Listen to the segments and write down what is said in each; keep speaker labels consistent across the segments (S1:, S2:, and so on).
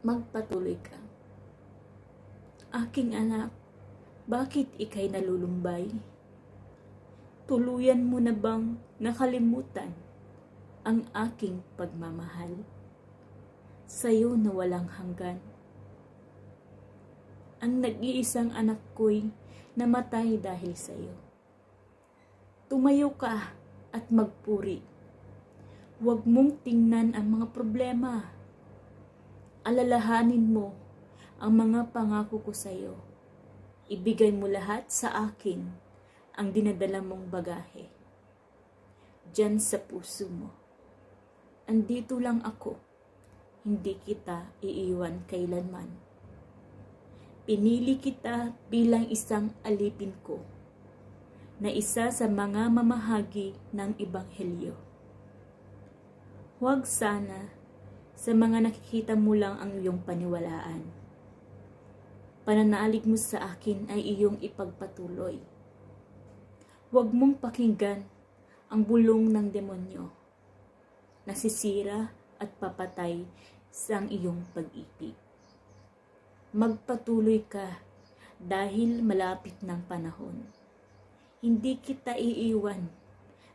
S1: Magpatuloy ka. Aking anak, bakit ikay nalulumbay? Tuluyan mo na bang nakalimutan ang aking pagmamahal? Sa'yo na walang hanggan. Ang nag-iisang anak ko'y namatay dahil sa'yo. Tumayo ka at magpuri. Huwag mong tingnan ang mga problema. Alalahanin mo ang mga pangako ko sa iyo. Ibigay mo lahat sa akin ang dinadala mong bagahe. Diyan sa puso mo. Andito lang ako. Hindi kita iiwan kailanman. Pinili kita bilang isang alipin ko na isa sa mga mamahagi ng Ebanghelyo. Huwag sana sa mga nakikita mo lang ang iyong paniwalaan. Pananalig mo sa akin ay iyong ipagpatuloy. Huwag mong pakinggan ang bulong ng demonyo. Nasisira at papatay sa iyong pag-ibig. Magpatuloy ka dahil malapit ng panahon. Hindi kita iiwan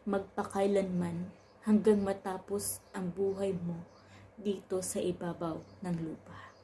S1: magpakailanman hanggang matapos ang buhay mo dito sa ibabaw ng lupa.